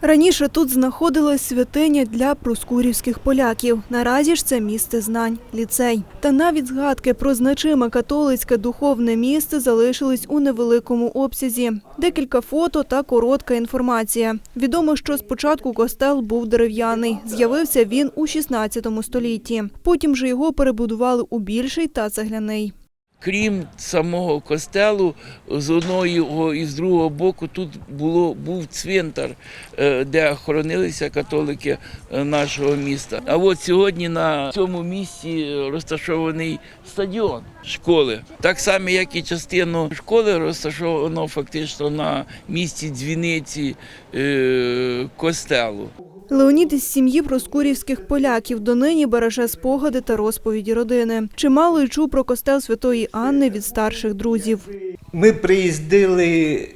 Раніше тут знаходилась святиня для проскурівських поляків. Наразі ж це місце знань, ліцей. Та навіть згадки про значиме католицьке духовне місце залишились у невеликому обсязі. Декілька фото та коротка інформація. Відомо, що спочатку костел був дерев'яний. З'явився він у 16 столітті. Потім же його перебудували у більший та цегляний. Крім самого костелу, з одного і з другого боку тут було, був цвинтар, е, де хоронилися католики е, нашого міста. А от сьогодні на цьому місці розташований стадіон школи. Так само, як і частину школи розташовано фактично на місці дзвіниці е, костелу. Леонід із сім'ї проскурівських поляків донині береже спогади та розповіді родини. Чимало й чув про костел Святої Анни від старших друзів. Ми приїздили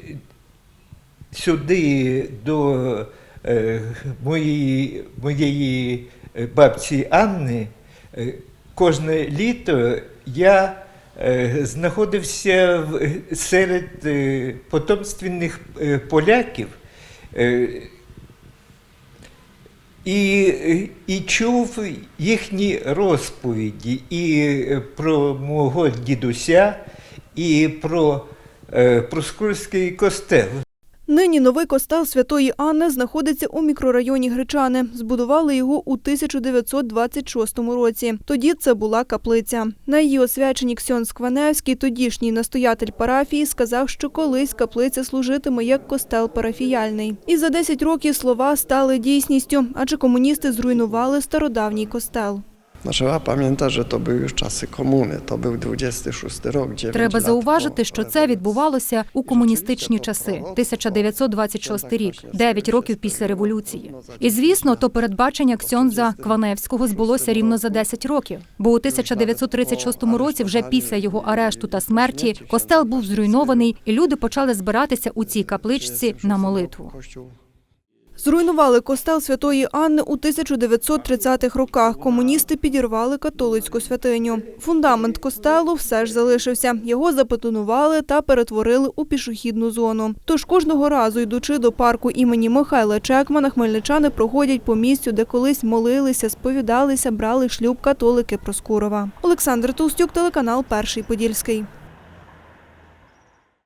сюди до е, моєї, моєї е, бабці Анни. Е, Кожне літо я знаходився серед потомственних поляків. І, і чув їхні розповіді і е, про мого дідуся, і про е, Проскурський костел. Нині новий костел Святої Анни знаходиться у мікрорайоні Гречани. Збудували його у 1926 році. Тоді це була каплиця. На її освяченні Ксьон Скваневський, тодішній настоятель парафії, сказав, що колись каплиця служитиме як костел парафіяльний. І за 10 років слова стали дійсністю, адже комуністи зруйнували стародавній костел. Trzeba pamiętać, że to były już czasy komuny. To był 26 rok, Треба зауважити, що це відбувалося у комуністичні часи, 1926 рік, 9 років після революції. І звісно, то передбачення Ксьонза Кваневського збулося рівно за 10 років. Бо у 1936 році, вже після його арешту та смерті, костел був зруйнований, і люди почали збиратися у цій капличці на молитву. Зруйнували костел Святої Анни у 1930-х роках. Комуністи підірвали католицьку святиню. Фундамент костелу все ж залишився. Його запетонували та перетворили у пішохідну зону. Тож кожного разу, йдучи до парку імені Михайла Чекмана, хмельничани проходять по місцю, де колись молилися, сповідалися, брали шлюб католики Проскурова. Олександр Толстюк, телеканал Перший Подільський.